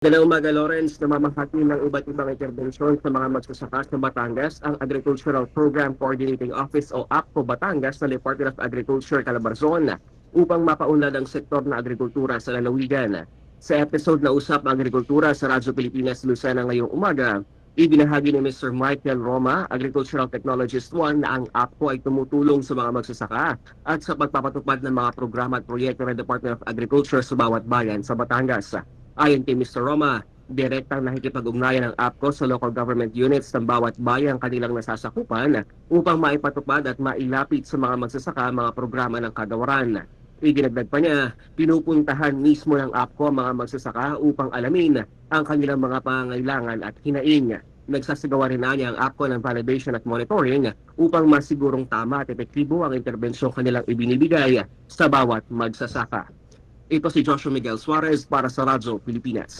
Ganang umaga, Lawrence, namamahagi ng iba't ibang interbensyon sa mga magsasaka sa Batangas ang Agricultural Program Coordinating Office o APCO Batangas ng Department of Agriculture Calabarzon upang mapaunlad ang sektor na agrikultura sa lalawigan. Sa episode na Usap Agrikultura sa Radyo Pilipinas Lucena ngayong umaga, ibinahagi ni Mr. Michael Roma, Agricultural Technologist 1, na ang APCO ay tumutulong sa mga magsasaka at sa pagpapatupad ng mga programa at proyekto ng Department of Agriculture sa bawat bayan sa Batangas. Ayon kay Mr. Roma, direktang nakikipag-ugnayan ng APCO sa local government units ng bawat bayang kanilang nasasakupan upang maipatupad at mailapit sa mga magsasaka mga programa ng kagawaran. Idinagdag pa niya, pinupuntahan mismo ng APCO ang mga magsasaka upang alamin ang kanilang mga pangangailangan at hinaing. Nagsasagawa rin na niya ang APCO ng validation at monitoring upang masigurong tama at epektibo ang interbensyong kanilang ibinibigay sa bawat magsasaka. Ito si Joshua Miguel Suarez para sa Radyo Pilipinas.